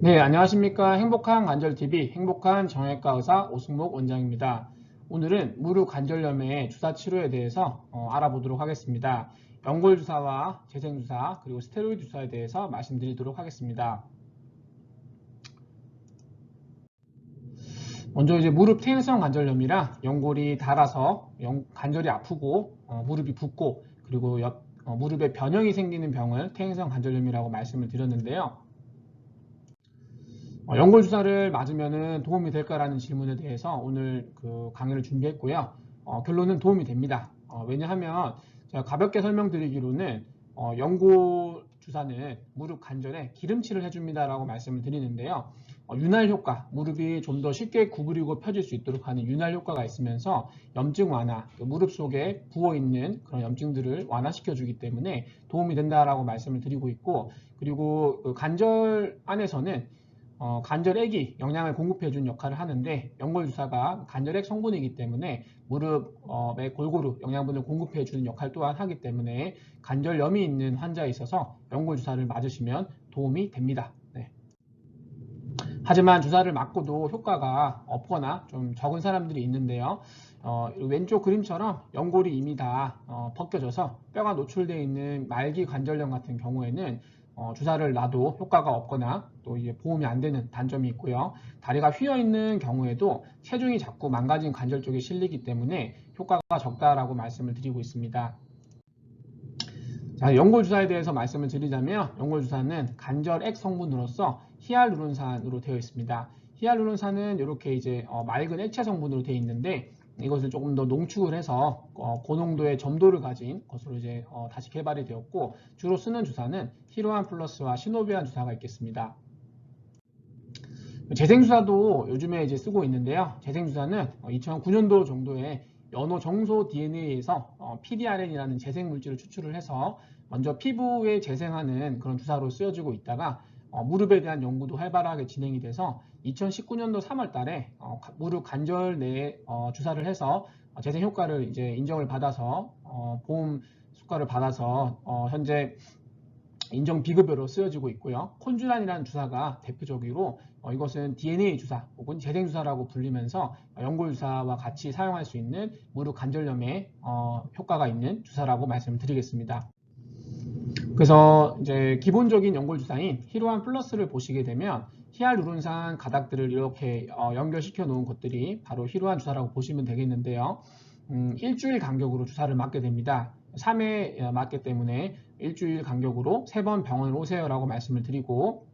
네, 안녕하십니까. 행복한 관절TV 행복한 정형외과 의사 오승목 원장입니다. 오늘은 무릎 관절염의 주사 치료에 대해서 어, 알아보도록 하겠습니다. 연골 주사와 재생 주사 그리고 스테로이드 주사에 대해서 말씀드리도록 하겠습니다. 먼저 이제 무릎 퇴행성 관절염이라 연골이 닳아서 연- 관절이 아프고 어, 무릎이 붓고 그리고 옆- 어, 무릎에 변형이 생기는 병을 퇴행성 관절염이라고 말씀을 드렸는데요. 어, 연골 주사를 맞으면 도움이 될까라는 질문에 대해서 오늘 그 강의를 준비했고요. 어, 결론은 도움이 됩니다. 어, 왜냐하면 제가 가볍게 설명드리기로는 어, 연골 주사는 무릎 관절에 기름칠을 해줍니다라고 말씀을 드리는데요. 어, 윤활 효과, 무릎이 좀 더 쉽게 구부리고 펴질 수 있도록 하는 윤활 효과가 있으면서 염증 완화, 그 무릎 속에 부어 있는 그런 염증들을 완화시켜주기 때문에 도움이 된다라고 말씀을 드리고 있고, 그리고 그 관절 안에서는 어, 관절액이 영양을 공급해주는 역할을 하는데 연골 주사가 관절액 성분이기 때문에 무릎에 골고루 영양분을 공급해주는 역할 또한 하기 때문에 관절염이 있는 환자에 있어서 연골 주사를 맞으시면 도움이 됩니다. 네. 하지만 주사를 맞고도 효과가 없거나 좀 적은 사람들이 있는데요. 어, 왼쪽 그림처럼 연골이 이미 다 어, 벗겨져서 뼈가 노출되어 있는 말기 관절염 같은 경우에는 어, 주사를 놔도 효과가 없거나 또 이제 보험이 안 되는 단점이 있고요. 다리가 휘어 있는 경우에도 체중이 자꾸 망가진 관절 쪽에 실리기 때문에 효과가 적다라고 말씀을 드리고 있습니다. 자, 연골 주사에 대해서 말씀을 드리자면 연골 주사는 관절액 성분으로서 히알루론산으로 되어 있습니다. 히알루론산은 이렇게 이제 어, 맑은 액체 성분으로 되어 있는데 이것을 조금 더 농축을 해서 어, 고농도의 점도를 가진 것으로 이제 어, 다시 개발이 되었고 주로 쓰는 주사는 히로안 플러스와 시노비안 주사가 있겠습니다. 재생주사도 요즘에 이제 쓰고 있는데요. 재생주사는 2009년도 정도에 연호 정소 DNA에서 어, PDRN이라는 재생 물질을 추출을 해서 먼저 피부에 재생하는 그런 주사로 쓰여지고 있다가 어, 무릎에 대한 연구도 활발하게 진행이 돼서 2019년도 3월 달에 어, 가- 무릎 관절 내에 어, 주사를 해서 어, 재생 효과를 이제 인정을 받아서 어, 보험 수가를 받아서 어, 현재 인정 비급여로 쓰여지고 있고요. 콘주란이라는 주사가 대표적으로 어, 이것은 DNA 주사 혹은 재생 주사라고 불리면서 어, 연골 주사와 같이 사용할 수 있는 무릎 관절염에 어, 효과가 있는 주사라고 말씀을 드리겠습니다. 그래서 이제 기본적인 연골 주사인 히로안 플러스를 보시게 되면 히알루론산 가닥들을 이렇게 어, 연결시켜 놓은 것들이 바로 히로안 주사라고 보시면 되겠는데요. 음, 일주일 간격으로 주사를 맞게 됩니다. 3회 맞기 때문에 일주일 간격으로 세번 병원을 오세요라고 말씀을 드리고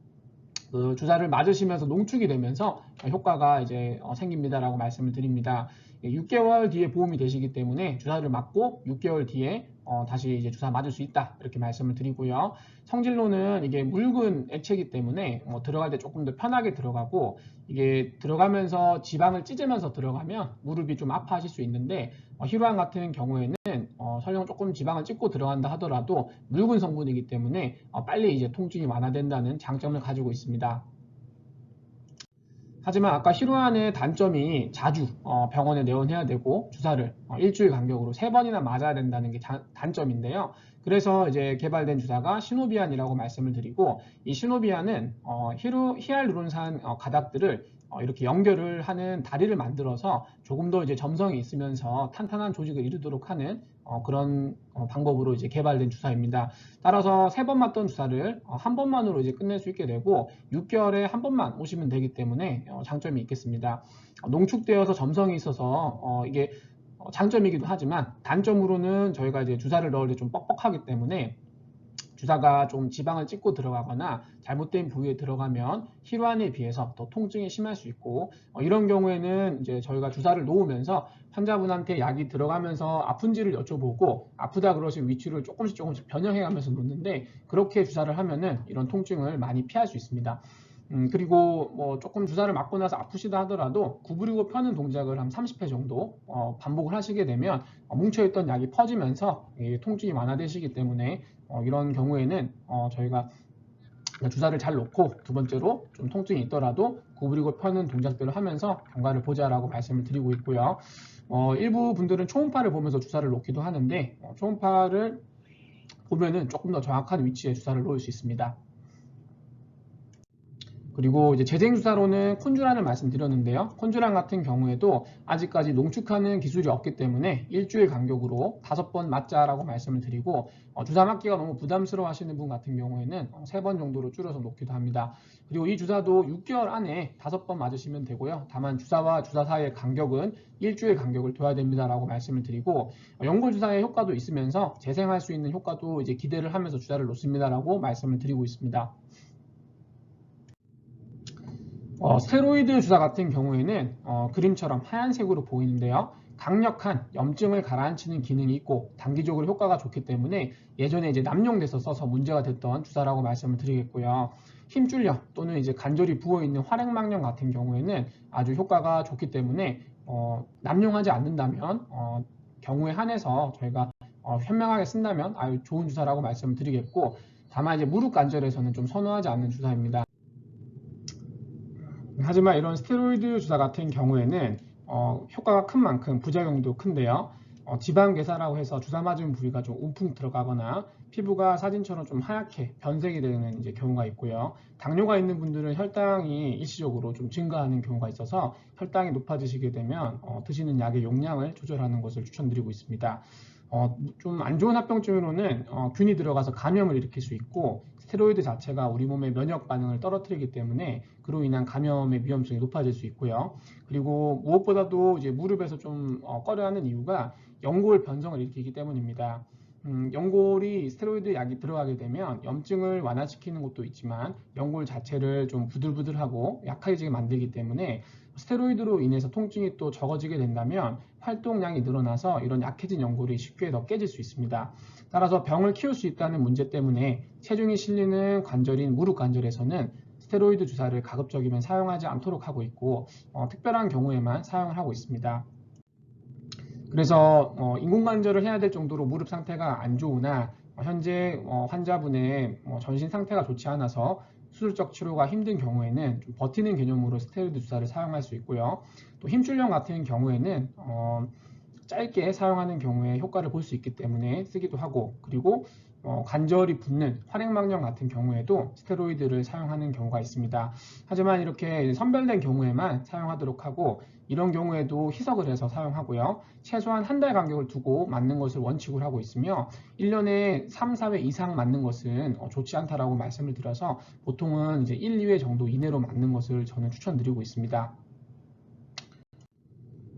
그 주사를 맞으시면서 농축이 되면서 효과가 이제 어, 생깁니다라고 말씀을 드립니다. 6개월 뒤에 보험이 되시기 때문에 주사를 맞고 6개월 뒤에 어, 다시 이제 주사 맞을 수 있다 이렇게 말씀을 드리고요. 성질로는 이게 묽은 액체이기 때문에 뭐 들어갈 때 조금 더 편하게 들어가고 이게 들어가면서 지방을 찢으면서 들어가면 무릎이 좀 아파하실 수 있는데 어, 히로안 같은 경우에는 어, 설령 조금 지방을 찢고 들어간다 하더라도 묽은 성분이기 때문에 어, 빨리 이제 통증이 완화된다는 장점을 가지고 있습니다. 하지만 아까 히로안의 단점이 자주 어, 병원에 내원해야 되고 주사를 어, 일주일 간격으로 세 번이나 맞아야 된다는 게 자- 단점인데요. 그래서 이제 개발된 주사가 시노비안이라고 말씀을 드리고 이 시노비안은 어, 히루, 히알루론산 어, 가닥들을 어, 이렇게 연결을 하는 다리를 만들어서 조금 더 이제 점성이 있으면서 탄탄한 조직을 이루도록 하는 어, 그런 어, 방법으로 이제 개발된 주사입니다. 따라서 세 번 맞던 주사를 어, 한 번만으로 이제 끝낼 수 있게 되고 6개월에 한 번만 오시면 되기 때문에 어, 장점이 있겠습니다. 어, 농축되어서 점성이 있어서 어, 이게 어, 장점이기도 하지만 단점으로는 저희가 이제 주사를 넣을 때 좀 뻑뻑하기 때문에 주사가 좀 지방을 찍고 들어가거나 잘못된 부위에 들어가면 히로안에 비해서 더 통증이 심할 수 있고 어, 이런 경우에는 이제 저희가 주사를 놓으면서 환자분한테 약이 들어가면서 아픈지를 여쭤보고 아프다 그러신 위치를 조금씩 조금씩 변형해가면서 놓는데 그렇게 주사를 하면은 이런 통증을 많이 피할 수 있습니다. 음, 그리고 뭐 조금 주사를 맞고 나서 아프시다 하더라도 구부리고 펴는 동작을 한 30회 정도 어, 반복을 하시게 되면 어, 뭉쳐있던 약이 퍼지면서 이 통증이 완화되시기 때문에 어, 이런 경우에는 어, 저희가 주사를 잘 놓고 두 번째로 좀 통증이 있더라도 구부리고 펴는 동작들을 하면서 경과를 보자라고 말씀을 드리고 있고요. 어, 일부 분들은 초음파를 보면서 주사를 놓기도 하는데 어, 초음파를 보면은 조금 더 정확한 위치에 주사를 놓을 수 있습니다. 그리고 이제 재생주사로는 콘주란을 말씀드렸는데요. 콘주란 같은 경우에도 아직까지 농축하는 기술이 없기 때문에 일주일 간격으로 다섯 번 맞자라고 말씀을 드리고 어, 주사 맞기가 너무 부담스러워 하시는 분 같은 경우에는 세 번 정도로 줄여서 놓기도 합니다. 그리고 이 주사도 6개월 안에 다섯 번 맞으시면 되고요. 다만 주사와 주사 사이의 간격은 일주일 간격을 둬야 됩니다라고 말씀을 드리고 어, 연골 주사의 효과도 있으면서 재생할 수 있는 효과도 이제 기대를 하면서 주사를 놓습니다라고 말씀을 드리고 있습니다. 어, 스테로이드 주사 같은 경우에는 어, 그림처럼 하얀색으로 보이는데요. 강력한 염증을 가라앉히는 기능이 있고 단기적으로 효과가 좋기 때문에 예전에 이제 남용돼서 써서 문제가 됐던 주사라고 말씀을 드리겠고요. 힘줄력 또는 이제 간절히 부어 있는 활액망령 같은 경우에는 아주 효과가 좋기 때문에 어, 남용하지 않는다면 어, 경우에 한해서 저희가 어, 현명하게 쓴다면 아주 좋은 주사라고 말씀을 드리겠고 다만 이제 무릎 관절에서는 좀 선호하지 않는 주사입니다. 하지만 이런 스테로이드 주사 같은 경우에는 어, 효과가 큰 만큼 부작용도 큰데요. 어, 지방괴사라고 해서 주사 맞은 부위가 좀 움푹 들어가거나 피부가 사진처럼 좀 하얗게 변색이 되는 이제 경우가 있고요. 당뇨가 있는 분들은 혈당이 일시적으로 좀 증가하는 경우가 있어서 혈당이 높아지시게 되면 어, 드시는 약의 용량을 조절하는 것을 추천드리고 있습니다. 어, 좀 안 좋은 합병증으로는 어, 균이 들어가서 감염을 일으킬 수 있고 스테로이드 자체가 우리 몸의 면역 반응을 떨어뜨리기 때문에 그로 인한 감염의 위험성이 높아질 수 있고요. 그리고 무엇보다도 이제 무릎에서 좀 어, 꺼려하는 이유가 연골 변성을 일으키기 때문입니다. 음, 연골이 스테로이드 약이 들어가게 되면 염증을 완화시키는 것도 있지만 연골 자체를 좀 부들부들하고 약해지게 만들기 때문에 스테로이드로 인해서 통증이 또 적어지게 된다면 활동량이 늘어나서 이런 약해진 연골이 쉽게 더 깨질 수 있습니다. 따라서 병을 키울 수 있다는 문제 때문에 체중이 실리는 관절인 무릎 관절에서는 스테로이드 주사를 가급적이면 사용하지 않도록 하고 있고 어, 특별한 경우에만 사용을 하고 있습니다. 그래서 어, 인공관절을 해야 될 정도로 무릎 상태가 안 좋으나 어, 현재 어, 환자분의 어, 전신 상태가 좋지 않아서 수술적 치료가 힘든 경우에는 좀 버티는 개념으로 스테로이드 주사를 사용할 수 있고요. 또 힘줄령 같은 경우에는 어, 짧게 사용하는 경우에 효과를 볼 수 있기 때문에 쓰기도 하고 그리고 어, 관절이 붓는 활액망령 같은 경우에도 스테로이드를 사용하는 경우가 있습니다. 하지만 이렇게 선별된 경우에만 사용하도록 하고 이런 경우에도 희석을 해서 사용하고요. 최소한 한 달 간격을 두고 맞는 것을 원칙으로 하고 있으며 1년에 3, 4회 이상 맞는 것은 어, 좋지 않다라고 말씀을 드려서 보통은 이제 1, 2회 정도 이내로 맞는 것을 저는 추천드리고 있습니다.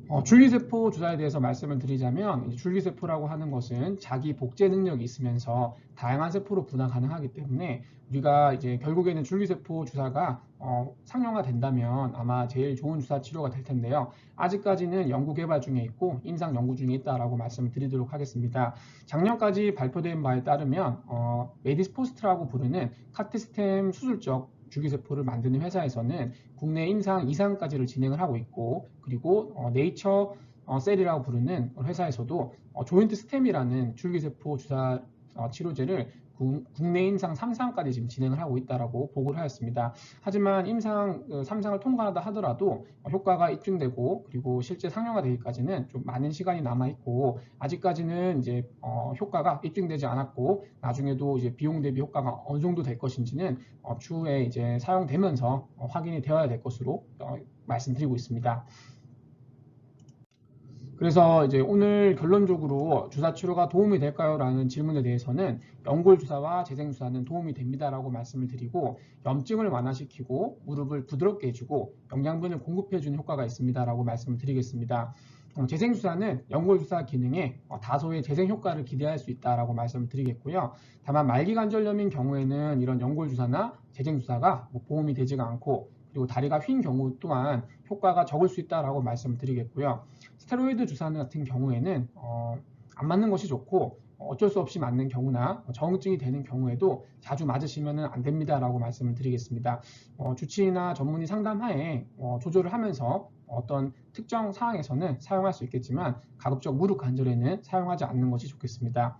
어, 줄기세포 주사에 대해서 말씀을 드리자면 줄기세포라고 하는 것은 자기 복제 능력이 있으면서 다양한 세포로 분화 가능하기 때문에 우리가 이제 결국에는 줄기세포 주사가 어, 상용화 된다면 아마 제일 좋은 주사 치료가 될 텐데요. 아직까지는 연구 개발 중에 있고 임상 연구 중에 있다라고 말씀을 드리도록 하겠습니다. 작년까지 발표된 바에 따르면 어, 메디스포스트라고 부르는 카티스템 수술적 줄기세포를 만드는 회사에서는 국내 임상 2상까지를 진행을 하고 있고 그리고 어, 네이처 어, 셀이라고 부르는 회사에서도 어, 조인트 스템이라는 줄기세포 주사 어, 치료제를 구, 국내 임상 3상까지 지금 진행을 하고 있다라고 보고를 하였습니다. 하지만 임상 3상을 통과하다 하더라도 어, 효과가 입증되고 그리고 실제 상용화되기까지는 좀 많은 시간이 남아 있고 아직까지는 이제 어, 효과가 입증되지 않았고 나중에도 이제 비용 대비 효과가 어느 정도 될 것인지는 어, 추후에 이제 사용되면서 어, 확인이 되어야 될 것으로 어, 말씀드리고 있습니다. 그래서 이제 오늘 결론적으로 주사 치료가 도움이 될까요? 라는 질문에 대해서는 연골 주사와 재생 주사는 도움이 됩니다라고 말씀을 드리고 염증을 완화시키고 무릎을 부드럽게 해주고 영양분을 공급해주는 효과가 있습니다라고 말씀을 드리겠습니다. 어, 재생 주사는 연골 주사 기능에 어, 다소의 재생 효과를 기대할 수 있다라고 말씀을 드리겠고요. 다만 말기 관절염인 경우에는 이런 연골 주사나 재생 주사가 뭐 보험이 되지가 않고 그리고 다리가 휜 경우 또한 효과가 적을 수 있다라고 말씀을 드리겠고요. 스테로이드 주사 같은 경우에는 어, 안 맞는 것이 좋고 어쩔 수 없이 맞는 경우나 정증이 되는 경우에도 자주 맞으시면 안 됩니다라고 말씀을 드리겠습니다. 어, 주치의나 전문의 상담하에 어, 조절을 하면서 어떤 특정 상황에서는 사용할 수 있겠지만 가급적 무릎 관절에는 사용하지 않는 것이 좋겠습니다.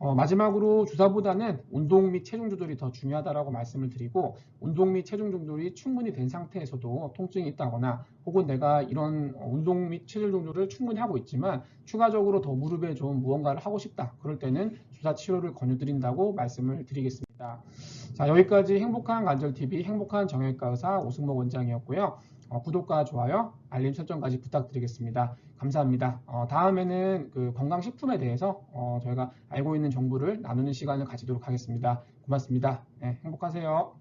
어, 마지막으로 주사보다는 운동 및 체중 조절이 더 중요하다라고 말씀을 드리고 운동 및 체중 조절이 충분히 된 상태에서도 통증이 있다거나 혹은 내가 이런 어, 운동 및 체중 조절을 충분히 하고 있지만 추가적으로 더 무릎에 좀 무언가를 하고 싶다. 그럴 때는 주사 치료를 권유드린다고 말씀을 드리겠습니다. 자 여기까지 행복한 관절TV 행복한 정형외과 의사 오승모 원장이었고요. 어, 구독과 좋아요, 알림 설정까지 부탁드리겠습니다. 감사합니다. 어, 다음에는 그 건강식품에 대해서 어, 저희가 알고 있는 정보를 나누는 시간을 가지도록 하겠습니다. 고맙습니다. 네, 행복하세요. 음.